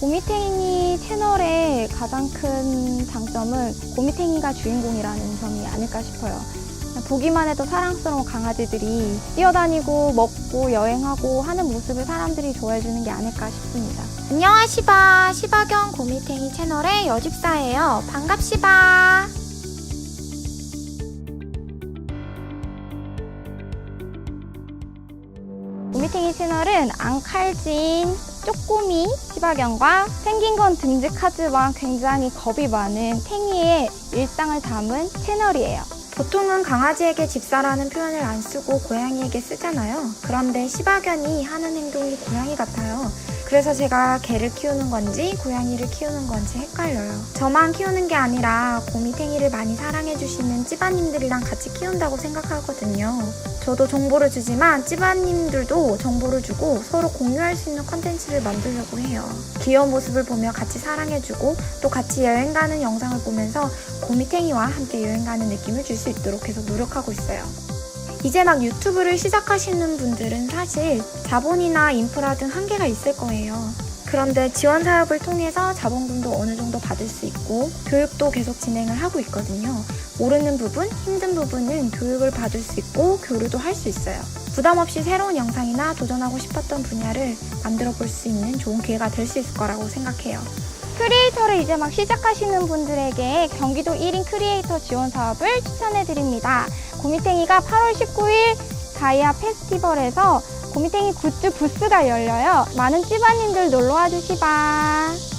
고미탱이 채널의 가장 큰 장점은 고미탱이가 주인공이라는 점이 아닐까 싶어요. 보기만 해도 사랑스러운 강아지들이 뛰어다니고 먹고 여행하고 하는 모습을 사람들이 좋아해주는 게 아닐까 싶습니다. 안녕하시바 시바견 고미탱이 채널의 여집사예요 반갑시바 고미탱이 채널은 앙칼진, 쪼꼬미, 시바견과 생긴 건 듬직하지만 굉장히 겁이 많은 탱이의 일상을 담은 채널이에요. 보통은 강아지에게 집사라는 표현을 안 쓰고 고양이에게 쓰잖아요 그런데 시바견이 하는 행동이 고양이 같아요 그래서 제가 개를 키우는 건지 고양이를 키우는 건지 헷갈려요 저만 키우는 게 아니라 고미탱이를 많이 사랑해주시는 찌바님들이랑 같이 키운다고 생각하거든요 저도 정보를 주지만 찌바님들도 정보를 주고 서로 공유할 수 있는 컨텐츠를 만들려고 해요. 귀여운 모습을 보며 같이 사랑해주고 또 같이 여행 가는 영상을 보면서 고미탱이와 함께 여행 가는 느낌을 줄 수 있도록 계속 노력하고 있어요. 이제 막 유튜브를 시작하시는 분들은 사실 자본이나 인프라 등 한계가 있을 거예요. 그런데 지원 사업을 통해서 자본금도 어느 정도 받을 수 있고 교육도 계속 진행을 하고 있거든요. 모르는 부분, 힘든 부분은 교육을 받을 수 있고 교류도 할 수 있어요. 부담 없이 새로운 영상이나 도전하고 싶었던 분야를 만들어 볼 수 있는 좋은 기회가 될 수 있을 거라고 생각해요. 크리에이터를 이제 막 시작하시는 분들에게 경기도 1인 크리에이터 지원 사업을 추천해 드립니다. 고미탱이가 8월 19일 다이아 페스티벌에서 고미탱이 굿즈 부스가 열려요. 많은 찌바님들 놀러와 주시바.